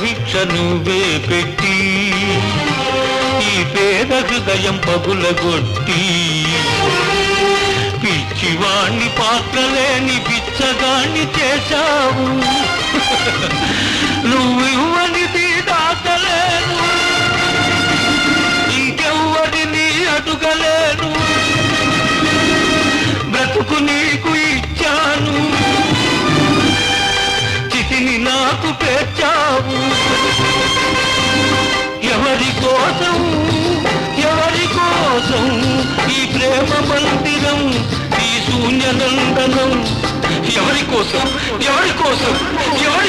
భిక్ష నువ్వే పెట్టి ఈ పేద హృదయం పగులగొట్టి పిచ్చివాణ్ణి పాత్రలేని పిచ్చగాణ్ణి చేశావు. చితిని నాకు పేర్చావు. ఎవరి కోసం ఎవరి కోసం ఈ ప్రేమ మందిరం ఈ శూన్య నందనం ఎవరి కోసం ఎవరి కోసం ఎవరి